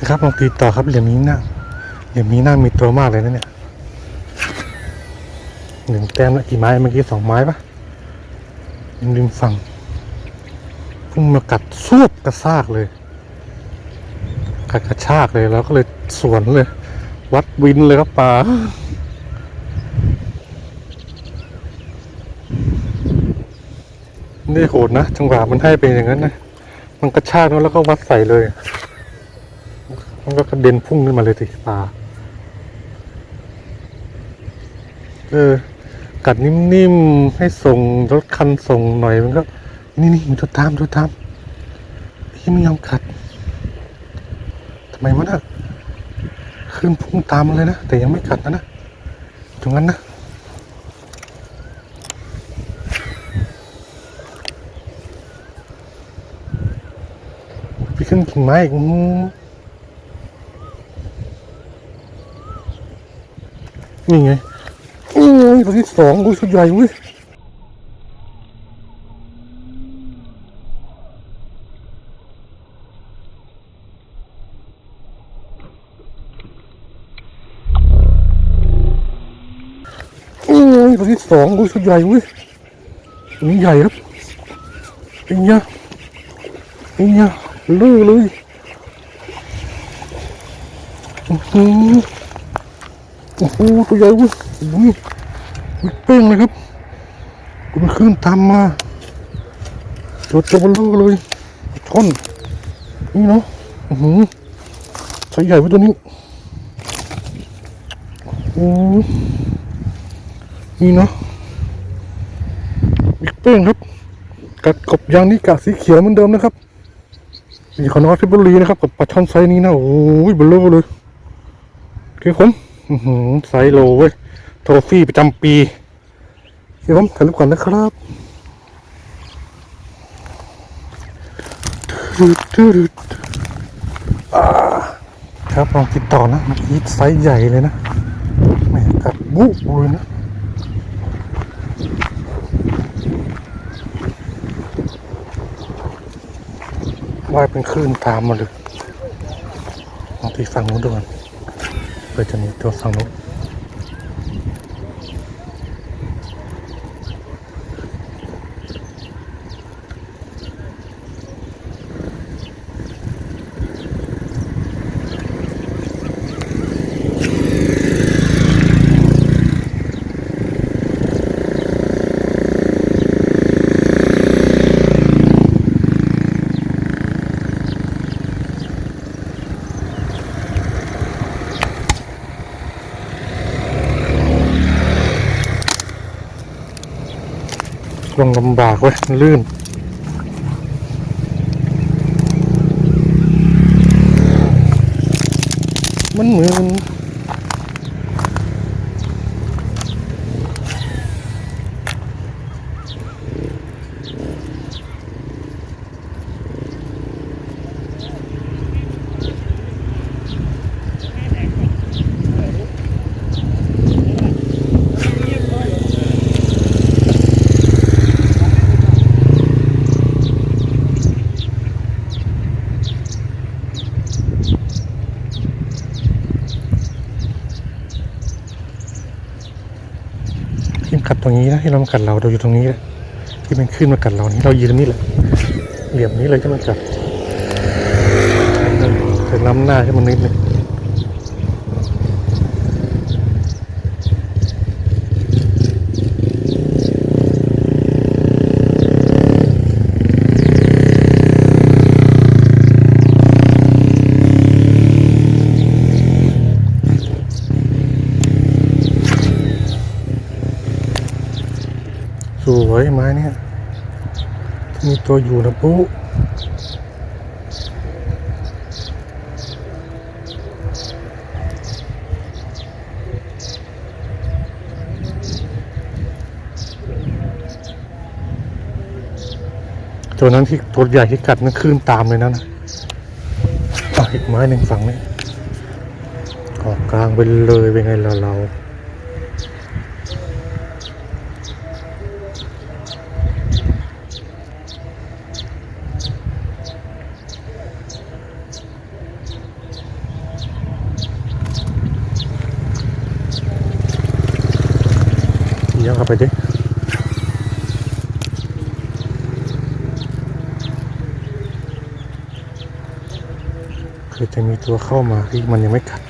นะครับลองตีต่อครับเหลี่ยมนี้หน้าเหลี่ยมนี้หน้ามีตัวมากเลยนะเนี่ยหนึ่งแต้มละกี่ไม้เมื่อกี้สองไม้ปะริมฝั่งพุ่งมากัดซวบกระซากเลย กัดกระชากเลยแล้วก็เลยสวนเลย วัดวินเลยครับป่านี่โหดนะจังหวะมันให้เป็นอย่างนั้นนะ มันกระชากแล้วก็วัดใส่เลย มันก็กระเด็นพุ่งขึ้นมาเลยสิปลาเออ กัดนิ่มๆ ให้ส่งรถคันส่งหน่อยมันก็ นี่นี่มันจะตามจะตามที่ไม่ยอมกัดทำไมวะนะขึ้นพุ่งตามเลยนะ แต่ยังไม่กัดนะนะตรงนั้นนะไปขึ้นกิ่งไม้อีกอืม นี่ไงโอ้ยตัวที่สองอุ้ยสุดใหญ่เว้ยโอ้ยตัวที่สองอุ้ยสุดใหญ่เว้ยตัวนี้ใหญ่ครับไอ้เนี่ยไอ้เนี่ยลื้อเลยอือ โอ้โหตัวใหญ่เว้ยโอ้โหวิกเป้งเลยครับกูมันขึ้นตามมาตัวจะบลูเลยชนนี่เนาะอ้โหใช้ใหญ่ไว้ตัวนี้โอ้นี่เนาะวิกเป้งครับ กัดกบยางนี่กะสีเขียวเหมือนเดิมนะครับนี่ขอนอตเพชรบุรีนะครับกับปลาช่อนไซนี้นะโอ้ยบลูเลยโอเคผม ไซโลเว้ย โทฟี่ประจำปีเดี๋ยวผมถ่ายรูปก่อนนะครับครับลองติดต่อนะมื่อกี้ไซส์ใหญ่เลยนะแหมกัดบุ๊บเลยนะว่ายเป็นคลื่นตามมาเลยลองที่ฝั่งนู้นดูก่อจะมีตัวฝั่งนู้ ลงลำบากเว้ยลื่นมันเหมือน ตรงนี้นะที่เรามากัดเราเราอยู่ตรงนี้แหละที่มันขึ้นมากัดเรานี่เรายืนตรงนี้แหละเหลี่ยมนี้เลยที่มันกัดถึงล้ำหน้าขึ้นมานิดนึง สวยไม้เนี่ย มีตัวอยู่นะปุ๊ตัวนั้นที่ตัวใหญ่ที่กัดนั่นคลื่นตามเลยนะนะอะอีกไม้หนึ่งฝั่งนี้ออกกลางไปเลยเป็นไงเราเรา ย้อนกลับไปดิคือจะมีตัวเข้ามาที่มันยังไม่กัด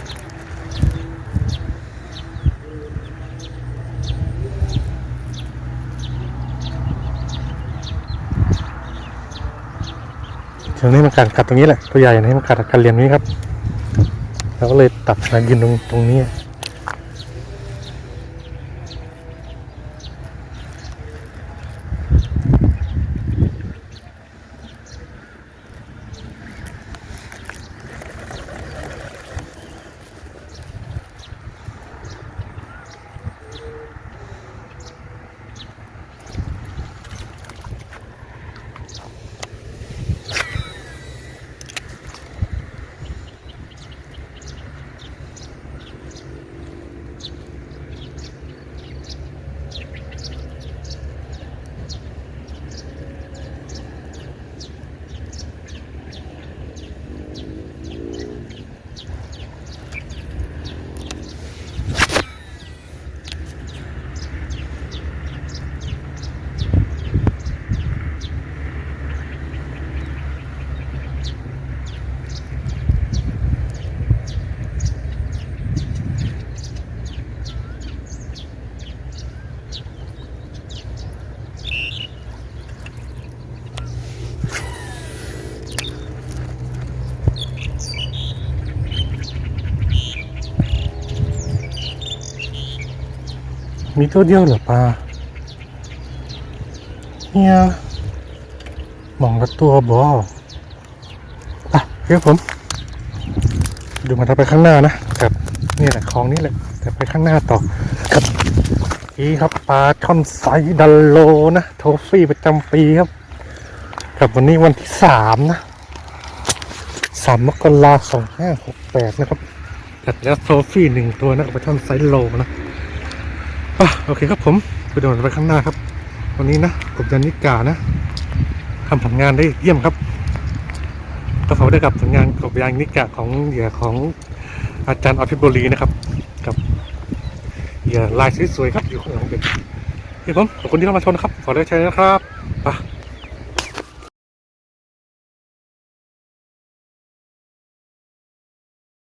ทีนี้มันกัดกัดตรงนี้แหละตัวใหญ่นะมันกัดกันเหลี่ยมนี้ครับเราก็เลยตัดมายืนตรงตรงนี้ มีตัวเดียวเหรอปลาเนี่ยมองละตัวบออะเดี๋ยวผม ดูมันจะไปข้างหน้านะครับนี่แหละคลองนี้แหละ แต่ไปข้างหน้าต่อครับนี่ครับปลาช่อนไซส์ดัลโลนะโทฟี่ประจำปีครับกับวันนี้วันที่สามนะสามมกราสองห้าหกแปดนะครับจัดแล้วโทฟี่หนึ่งตัวนะปลาช่อนไซส์โลนะ อะโอเคครับผมไปดูมันไปข้างหน้าครับ วันนี้นะกบยันนิกานะทำผลงานได้เยี่ยมครับก็ขอได้กับผลงานกบยานนิกาของเหยื่อของอาจารย์อภิบุรีนะครับ กับเหยื่อลายสวยๆครับอยู่ข้างหลังเด็กที่ผมขอบคุณที่เข้ามาชมนะครับขอได้ใช้นะครับ